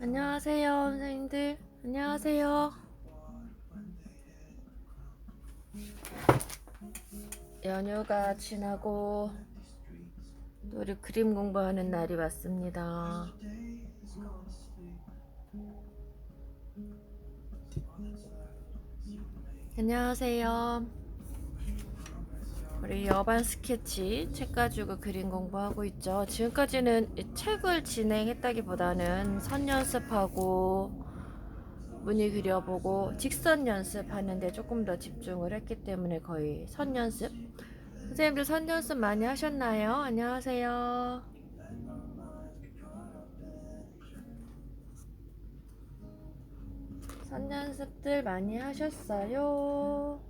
안녕하세요, 선생님들. 안녕하세요. 연휴가 지나고. 또 우리 그림 공부하는 날이 왔습니다. 안녕하세요. 우리 여반 스케치 책 가지고 그림 공부하고 있죠. 지금까지는 이 책을 진행했다기보다는 선 연습하고 무늬 그려보고 직선 연습하는데 조금 더 집중을 했기 때문에 거의 선 연습. 선생님들 선 연습 많이 하셨나요? 안녕하세요. 선 연습들 많이 하셨어요?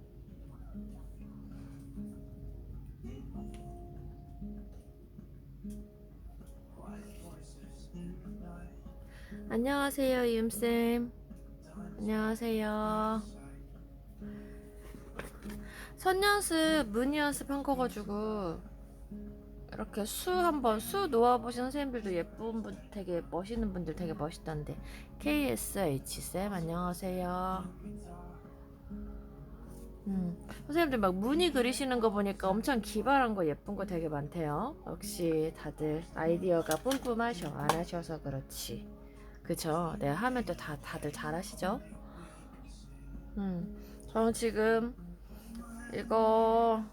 안녕하세요, 이음쌤. 안녕하세요. 선 연습, 문의 연습 한 거 가지고 이렇게 수 한번 수 놓아보신 선생님들도 예쁜 분 되게 멋있는 분들 되게 멋있던데 KSH쌤 안녕하세요. 음, 선생님들 막 무늬 그리시는 거 보니까 엄청 기발한 거 예쁜 거 되게 많대요. 역시 다들 아이디어가 뿜뿜하셔 안 하셔서 그렇지. 그쵸? 네 하면 또 다 다들 잘하시죠? 음, 저는 지금 이거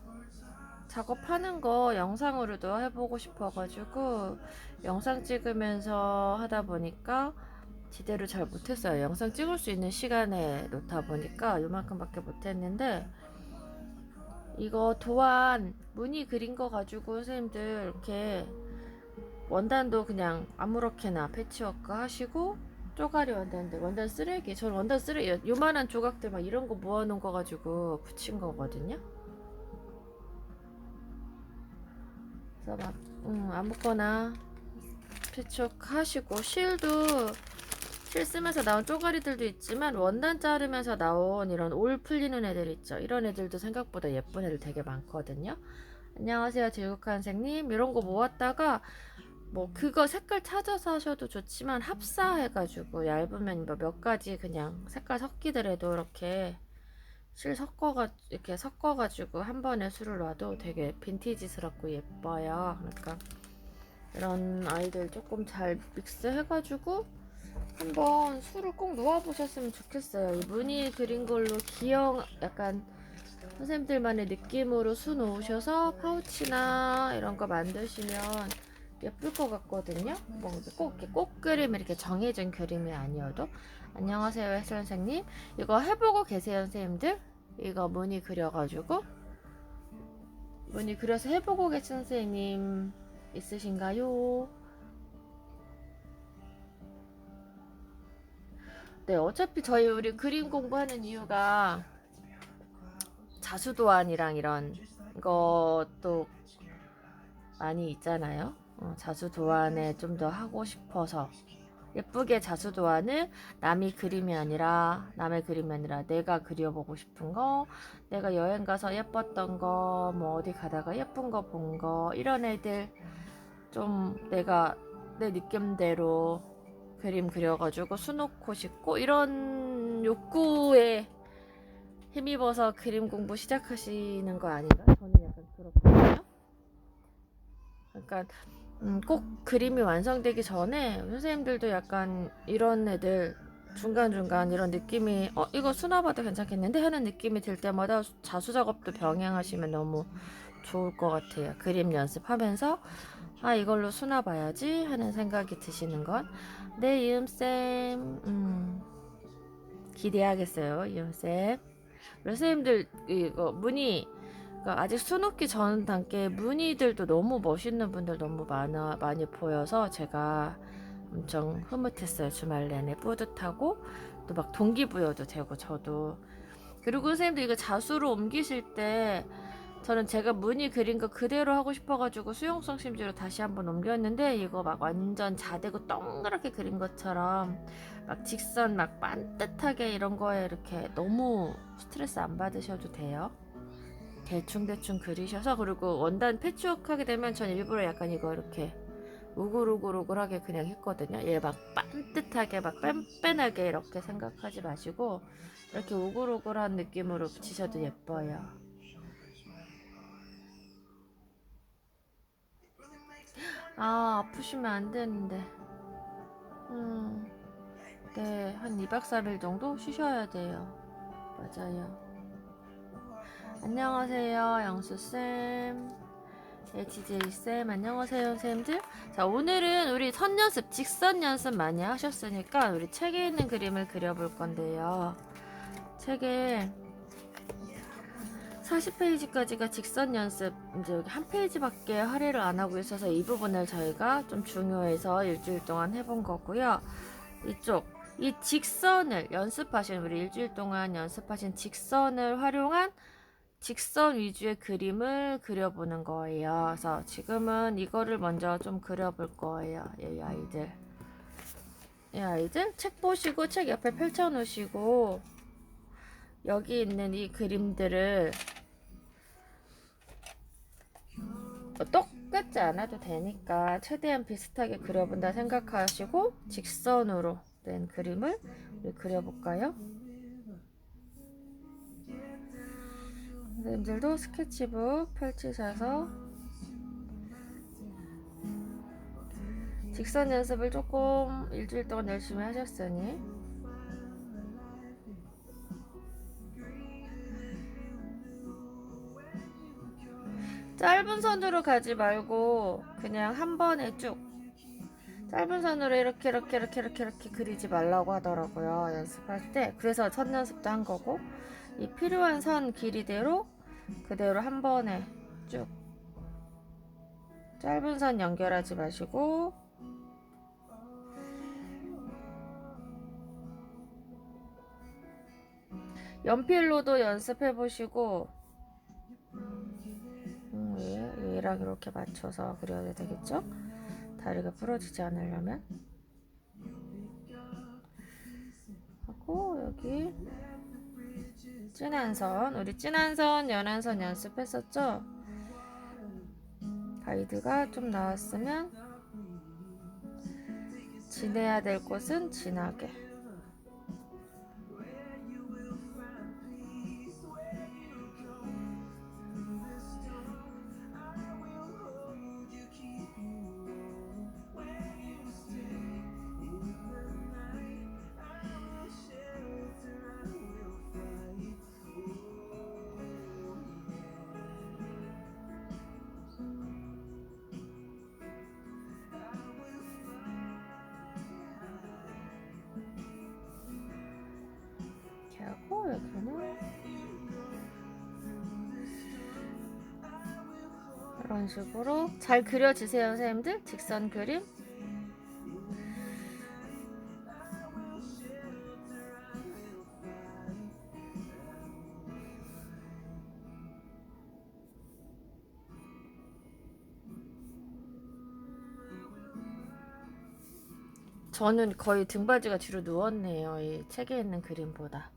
작업하는 거 영상으로도 해보고 싶어가지고 영상 찍으면서 하다 보니까 제대로 잘 못했어요. 영상 찍을 수 있는 시간에 놓다 보니까 요만큼밖에 못했는데 이거 도안 무늬 그린 거 가지고 선생님들 이렇게 원단도 그냥 아무렇게나 패치워크 하시고 쪼가리 원단들 원단 쓰레기. 저는 원단 쓰레기 요만한 조각들 막 이런 거 모아놓은 거 가지고 붙인 거거든요. 그래서 막 음, 아무거나 패치워크 하시고 실도 실 쓰면서 나온 쪼가리들도 있지만 원단 자르면서 나온 이런 올 풀리는 애들 있죠. 이런 애들도 생각보다 예쁜 애들 되게 많거든요. 안녕하세요 제국한 선생님. 이런 거 모았다가 뭐 그거 색깔 찾아서 하셔도 좋지만 합사해가지고 얇으면 뭐 몇 가지 그냥 색깔 섞이더라도 이렇게 실 섞어가 이렇게 섞어가지고 한 번에 술을 놔도 되게 빈티지스럽고 예뻐요. 그러니까 이런 아이들 조금 잘 믹스해가지고 한번 술을 꼭 놓아보셨으면 좋겠어요. 이 무늬 그린 걸로 기형 약간 선생님들만의 느낌으로 수 놓으셔서 파우치나 이런 거 만드시면 예쁠 것 같거든요. 뭐 꼭 이렇게 꽃 그림 이렇게 정해진 그림이 아니어도 안녕하세요 혜선 선생님 이거 해보고 계세요 선생님들 이거 무늬 그려가지고 무늬 그려서 해보고 계신 선생님 있으신가요? 네 어차피 저희 우리 그림 공부하는 이유가 자수도안이랑 이런 것도 많이 있잖아요. 어, 자수 도안에 좀 더 하고 싶어서. 예쁘게 자수 도안을 남이 그림이 아니라 남의 그림이 아니라 내가 그려보고 싶은 거 내가 여행 가서 예뻤던 거 뭐 어디 가다가 예쁜 거 본 거 이런 애들 좀 내가 내 느낌대로 그림 그려가지고 수놓고 싶고 이런 욕구에 힘입어서 그림 공부 시작하시는 거 아닌가? 저는 약간 그렇거든요. 그러니까 음, 꼭 그림이 완성되기 전에 선생님들도 약간 이런 애들 중간중간 이런 느낌이 어 이거 수납봐도 괜찮겠는데? 하는 느낌이 들 때마다 자수 작업도 병행하시면 너무 좋을 것 같아요. 그림 연습하면서 아 이걸로 수납봐야지 하는 생각이 드시는 건. 네 이음쌤. 음, 기대하겠어요 이음쌤. 선생님들 이거 문의 그러니까 아직 수놓기 전 단계 무늬들도 너무 멋있는 분들 너무 많아 많이 보여서 제가 엄청 흐뭇했어요 주말 내내 뿌듯하고 또 막 동기부여도 되고 저도 그리고 선생님들 이거 자수로 옮기실 때 저는 제가 무늬 그린 거 그대로 하고 싶어가지고 수용성 심지로 다시 한번 옮겼는데 이거 막 완전 자대고 동그랗게 그린 것처럼 막 직선 막 반듯하게 이런 거에 이렇게 너무 스트레스 안 받으셔도 돼요. 대충대충 그리셔서 그리고 원단 패치워크 하게 되면 전 일부러 약간 이거 이렇게 우글우글우글하게 그냥 했거든요. 얘 막 반듯하게 막 뺀뺀하게 이렇게 생각하지 마시고 이렇게 우글우글한 느낌으로 붙이셔도 예뻐요. 아 아프시면 안 되는데. 음, 네, 한 2박 3일 정도 쉬셔야 돼요. 맞아요. 안녕하세요, 영수쌤. HJ쌤, 안녕하세요, 쌤들. 자, 오늘은 우리 선 연습, 직선 연습 많이 하셨으니까 우리 책에 있는 그림을 그려볼 건데요. 책에 40페이지까지가 직선 연습, 이제 여기 한 페이지밖에 할애를 안 하고 있어서 이 부분을 저희가 좀 중요해서 일주일 동안 해본 거고요. 이쪽, 이 직선을 연습하신, 우리 일주일 동안 연습하신 직선을 활용한 직선 위주의 그림을 그려보는 거예요. 그래서 지금은 이거를 먼저 좀 그려볼 거예요. 이 아이들. 이 아이들 책 보시고 책 옆에 펼쳐 놓으시고 여기 있는 이 그림들을 어, 똑같지 않아도 되니까 최대한 비슷하게 그려본다 생각하시고 직선으로 된 그림을 그려볼까요? 선생님들도 스케치북 펼치셔서 직선 연습을 조금 일주일 동안 열심히 하셨으니 짧은 선으로 가지 말고 그냥 한 번에 쭉 짧은 선으로 이렇게 이렇게 이렇게 이렇게 이렇게 그리지 말라고 하더라고요 연습할 때. 그래서 첫 연습도 한 거고 이 필요한 선 길이대로 그대로 한 번에 쭉 짧은 선 연결하지 마시고 연필로도 연습해 보시고 음, 얘, 얘랑 이렇게 맞춰서 그려야 되겠죠? 다리가 부러지지 않으려면 하고 여기 진한 선 우리 진한 선 연한 선 연습했었죠? 가이드가 좀 나왔으면 지내야 될 곳은 진하게 이런 식으로 잘 그려주세요 선생님들? 직선 그림? 저는 거의 등받이가 뒤로 누웠네요 이 책에 있는 그림보다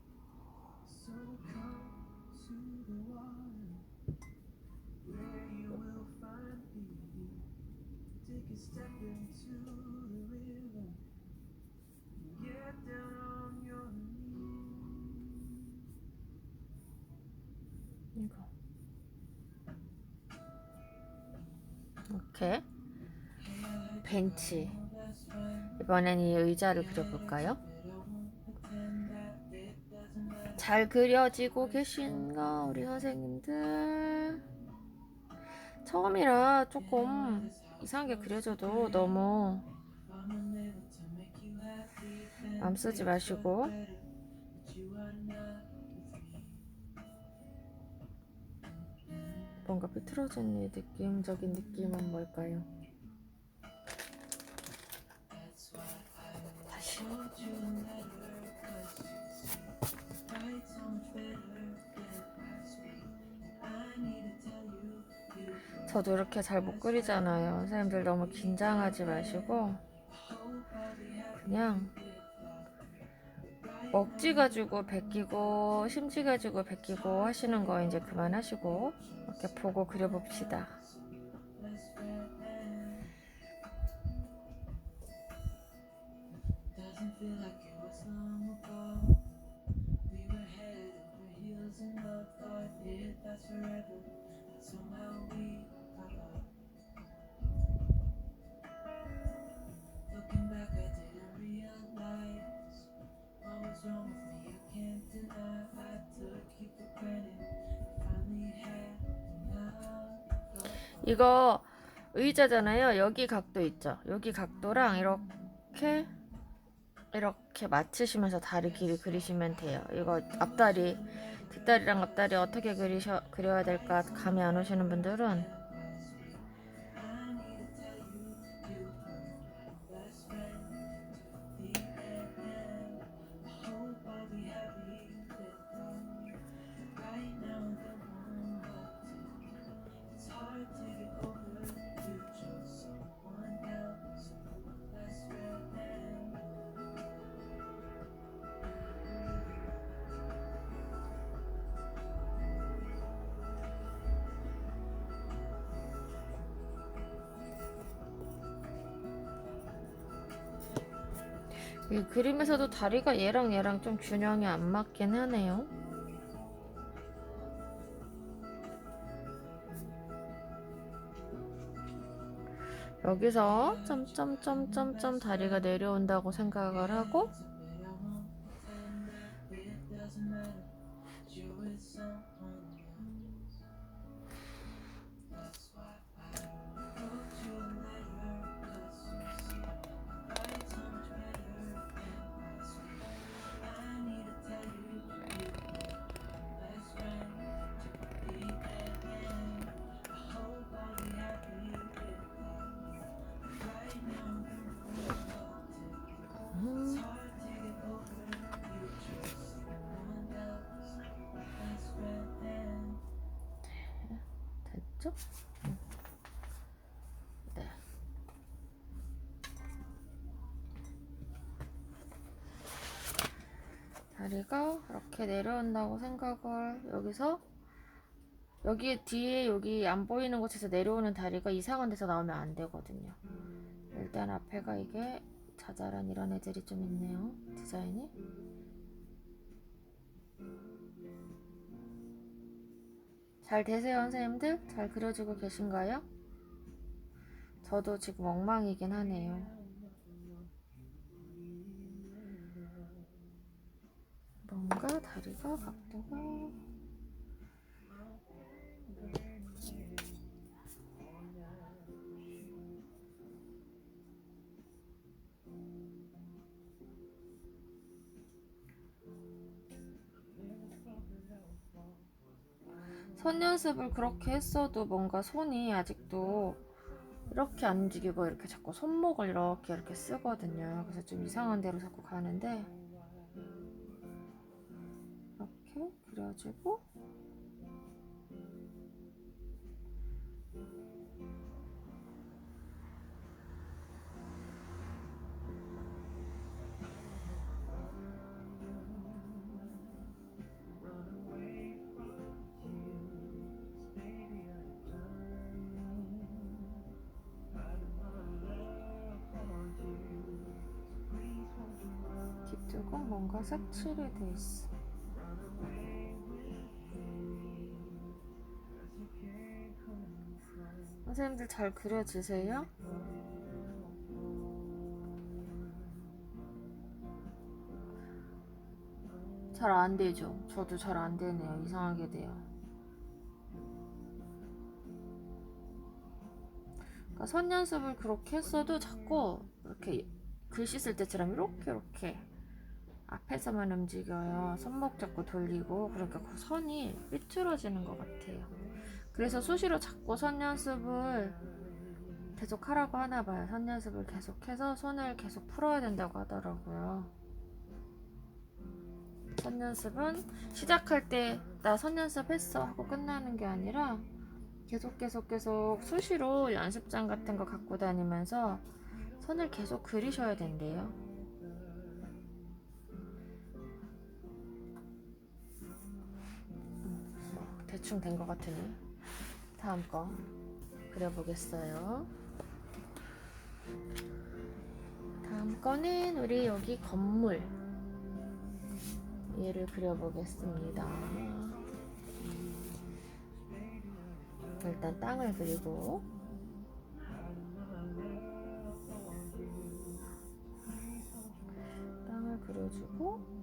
벤치 이번엔 이 의자를 그려볼까요? 잘 그려지고 계신가 우리 선생님들 처음이라 조금 이상하게 그려져도 너무 맘 쓰지 마시고 뭔가 비틀어진 이 느낌적인 느낌은 뭘까요? 저도 이렇게 잘 못 그리잖아요. 선생님들 너무 긴장하지 마시고 그냥 먹지 가지고 베끼고 심지 가지고 베끼고 하시는 거 이제 그만하시고 이렇게 보고 그려봅시다. 이거 의자잖아요. 여기 각도 있죠. 여기 각도랑 이렇게 이렇게 맞추시면서 다리 길이 그리시면 돼요. 이거 앞다리, 뒷다리랑 앞다리 어떻게 그리셔, 그려야 될까 감이 안 오시는 분들은 이 그림에서도 다리가 얘랑 얘랑 좀 균형이 안 맞긴 하네요. 여기서 점점점점점 다리가 내려온다고 생각을 하고 음. 네. 다리가 이렇게 내려온다고 생각을 여기서 여기 뒤에 여기 안 보이는 곳에서 내려오는 다리가 이상한 데서 나오면 안 되거든요. 일단 앞에가 이게 자잘한 이런 애들이 좀 있네요. 디자인이. 잘 되세요, 선생님들? 잘 그려지고 계신가요? 저도 지금 엉망이긴 하네요. 뭔가 다리가 각도가 손 연습을 그렇게 했어도 뭔가 손이 아직도 이렇게 안 움직이고 이렇게 자꾸 손목을 이렇게 이렇게 쓰거든요. 그래서 좀 이상한 데로 자꾸 가는데 이렇게 그려주고 뭔가 색칠이 돼 있어. 선생님들 잘 그려지세요? 잘 안 되죠? 저도 잘 안 되네요. 이상하게 돼요. 그러니까 선 연습을 그렇게 했어도 자꾸 이렇게 글씨 쓸 때처럼 이렇게 이렇게 앞에서만 움직여요. 손목 잡고 돌리고 그러니까 그 선이 삐뚤어지는 것 같아요. 그래서 수시로 자꾸 선 연습을 계속 하라고 하나 봐요. 선 연습을 계속해서 손을 계속 풀어야 된다고 하더라고요. 선 연습은 시작할 때 나 선 연습했어 하고 끝나는 게 아니라 계속 계속 계속 수시로 연습장 같은 거 갖고 다니면서 선을 계속 그리셔야 된대요. 대충 된 것 같으니 다음 거 그려보겠어요. 다음 거는 우리 여기 건물 얘를 그려보겠습니다. 일단 땅을 그리고 땅을 그려주고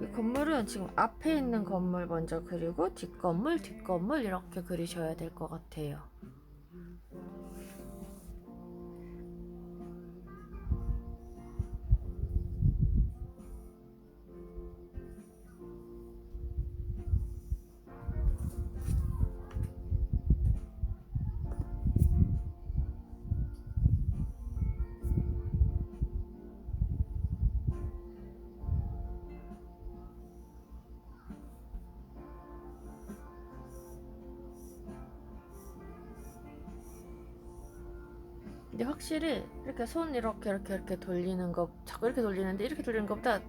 이 건물은 지금 앞에 있는 건물 먼저 그리고 뒷건물, 뒷건물 이렇게 그리셔야 될 것 같아요. 근데 확실히 이렇게 손 이렇게 이렇게 이렇게 돌리는 거 자꾸 이렇게 돌리는데 이렇게 돌리는 것보다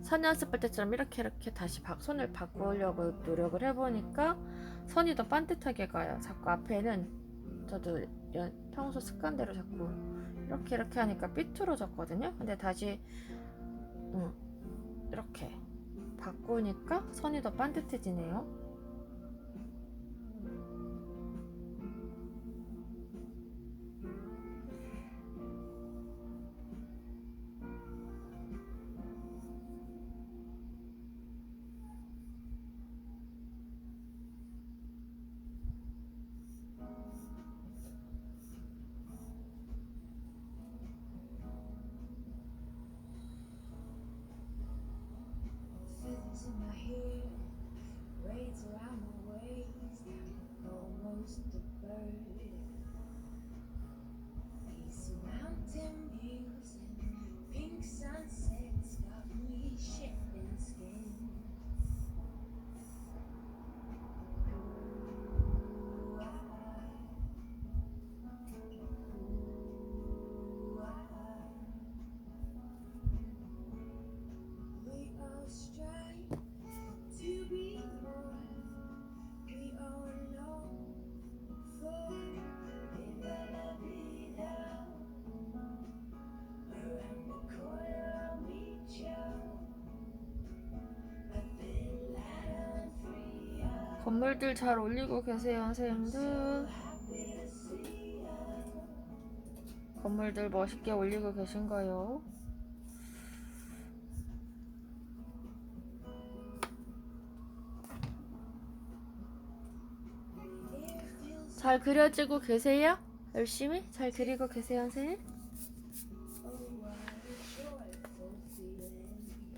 선 연습할 때처럼 이렇게 이렇게 다시 바, 손을 바꾸려고 노력을 해보니까 선이 더 반듯하게 가요. 자꾸 앞에는 저도 연- 평소 습관대로 자꾸 이렇게 이렇게 하니까 삐뚤어졌거든요. 근데 다시 응, 이렇게 바꾸니까 선이 더 반듯해지네요. 건물들 잘 올리고 계세요, 선생님들. 건물들 멋있게 올리고 계신가요? 잘 그려지고 계세요? 열심히 잘 그리고 계세요, 선생님?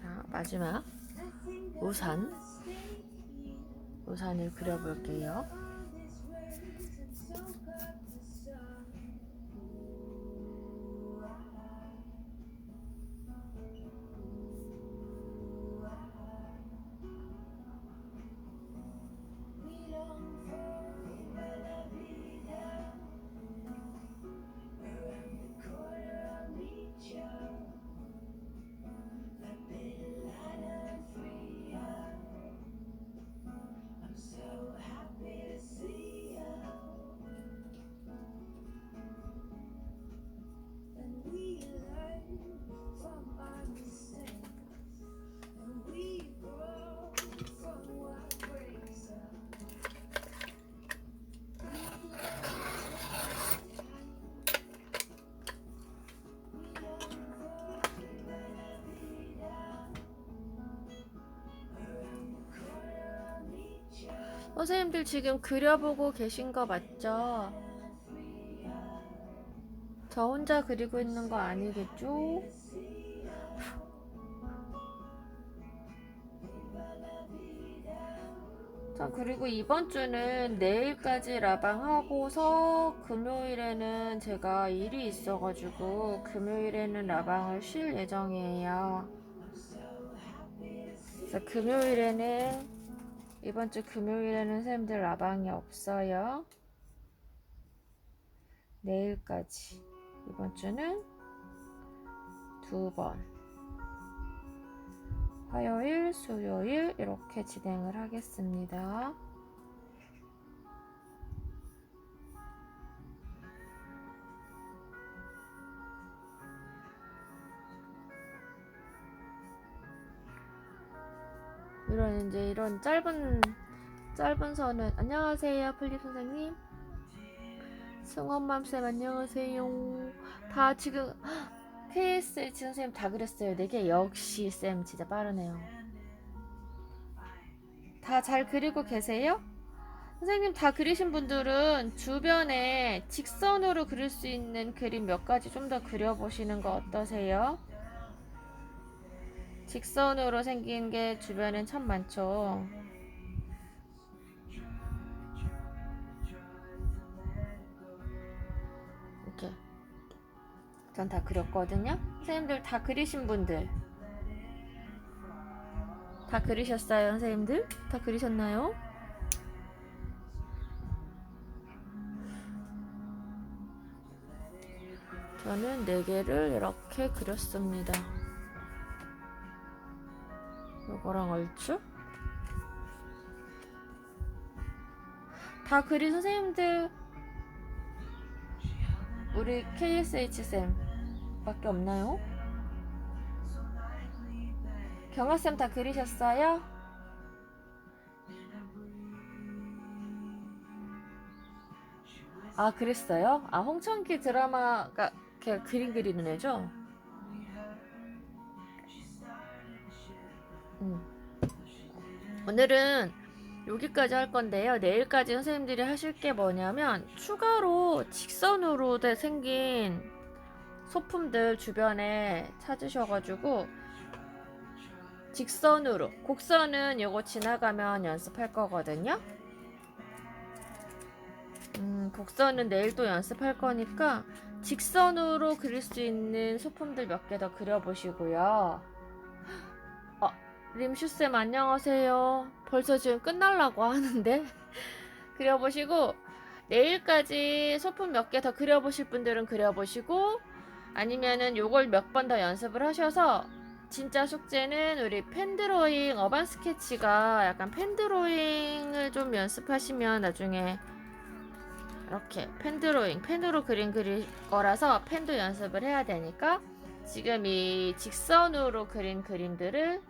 자, 마지막 우산. 우산을 그려볼게요. 선생님들 지금 그려보고 계신 거 맞죠? 저 혼자 그리고 있는 거 아니겠죠? 자, 그리고 이번 주는 내일까지 라방 하고서 금요일에는 제가 일이 있어가지고 금요일에는 라방을 쉴 예정이에요. 그래서 금요일에는 이번 주 금요일에는 선생님들 라방이 없어요. 내일까지. 이번 주는 두 번. 화요일, 수요일 이렇게 진행을 하겠습니다. 이런 이제 이런 짧은 짧은 선은 안녕하세요 플립 선생님. 승원맘쌤 안녕하세요. 다 지금 KS 지금 선생님 다 그랬어요 네개 역시 쌤 진짜 빠르네요 다 잘 그리고 계세요? 선생님 다 그리신 분들은 주변에 직선으로 그릴 수 있는 그림 몇 가지 좀 더 그려보시는 거 어떠세요? 직선으로 생긴 게 주변엔 참 많죠. 전 다 그렸거든요. 선생님들 다 그리신 분들 다 그리셨어요, 선생님들? 다 그리셨나요? 저는 네 개를 이렇게 그렸습니다. 요거랑 얼추? 다 그린 선생님들 우리 KSH쌤 밖에 없나요? 경아쌤 다 그리셨어요? 아 그랬어요? 아 홍천기 드라마가 걔 그림 그리는 애죠? 음. 오늘은 여기까지 할 건데요. 내일까지 선생님들이 하실 게 뭐냐면 추가로 직선으로 돼 생긴 소품들 주변에 찾으셔가지고 직선으로 곡선은 요거 지나가면 연습할 거거든요. 음, 곡선은 내일 또 연습할 거니까 직선으로 그릴 수 있는 소품들 몇 개 더 그려보시고요. 림슈쌤 안녕하세요. 벌써 지금 끝날라고 하는데 그려보시고 내일까지 소품 몇 개 더 그려보실 분들은 그려보시고 아니면은 요걸 몇 번 더 연습을 하셔서 진짜 숙제는 우리 펜드로잉 어반 스케치가 약간 펜드로잉을 좀 연습하시면 나중에 이렇게 펜드로잉 펜으로 그림 그릴 거라서 펜도 연습을 해야 되니까 지금 이 직선으로 그린 그림들을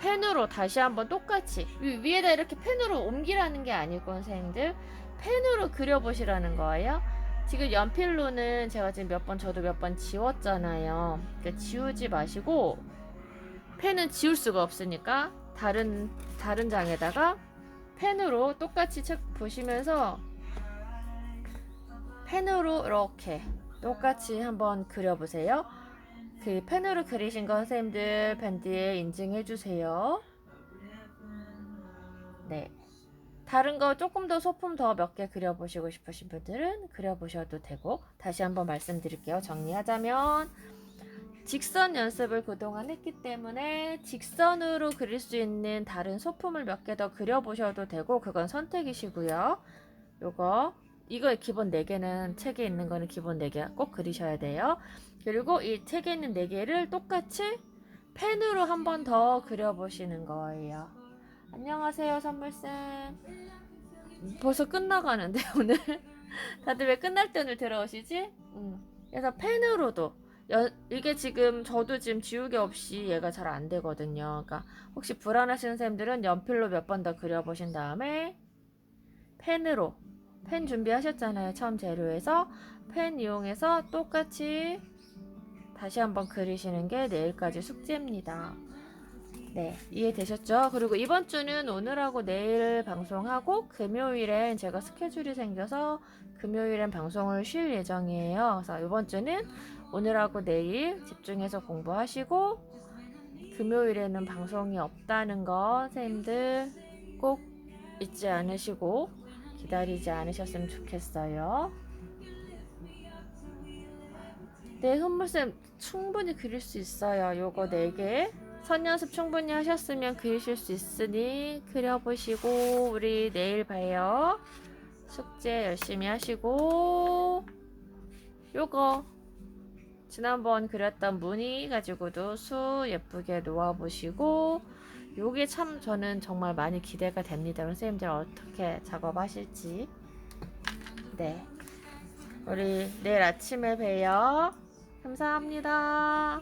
펜으로 다시 한번 똑같이 위- 위에다 이렇게 펜으로 옮기라는 게 아니고 선생님들 펜으로 그려보시라는 거예요. 지금 연필로는 제가 지금 몇 번 저도 몇 번 지웠잖아요. 그러니까 지우지 마시고 펜은 지울 수가 없으니까 다른 다른 장에다가 펜으로 똑같이 책 보시면서 펜으로 이렇게 똑같이 한번 그려보세요. 그 펜으로 그리신 거 선생님들 밴드에 인증해 주세요. 네. 다른 거 조금 더 소품 더 몇 개 그려보시고 싶으신 분들은 그려보셔도 되고 다시 한번 말씀드릴게요. 정리하자면 직선 연습을 그동안 했기 때문에 직선으로 그릴 수 있는 다른 소품을 몇 개 더 그려보셔도 되고 그건 선택이시고요. 요거 이거 기본 4개는 책에 있는 거는 기본 4개 꼭 그리셔야 돼요. 그리고 이 책에 있는 4개를 똑같이 펜으로 한 번 더 그려보시는 거예요. 안녕하세요, 선물쌤. 벌써 끝나가는데, 오늘? 다들 왜 끝날 때 오늘 들어오시지? 음. 그래서 펜으로도. 연- 이게 지금 저도 지금 지우개 없이 얘가 잘 안 되거든요. 그러니까 혹시 불안하신 선생님들은 연필로 몇 번 더 그려보신 다음에 펜으로 펜 준비하셨잖아요. 처음 재료에서 펜 이용해서 똑같이 다시 한번 그리시는 게 내일까지 숙제입니다. 네, 이해되셨죠? 그리고 이번 주는 오늘하고 내일 방송하고 금요일엔 제가 스케줄이 생겨서 금요일엔 방송을 쉴 예정이에요. 그래서 이번 주는 오늘하고 내일 집중해서 공부하시고 금요일에는 방송이 없다는 거 선생님들 꼭 잊지 않으시고 기다리지 않으셨으면 좋겠어요. 네, 선물쌤 충분히 그릴 수 있어요. 요거 4개. 선 연습 충분히 하셨으면 그리실 수 있으니 그려보시고 우리 내일 봐요. 숙제 열심히 하시고 요거 지난번 그렸던 무늬 가지고도 수 예쁘게 놓아보시고 요게 참 저는 정말 많이 기대가 됩니다. 선생님들 어떻게 작업하실지. 네. 우리 내일 아침에 봬요. 감사합니다.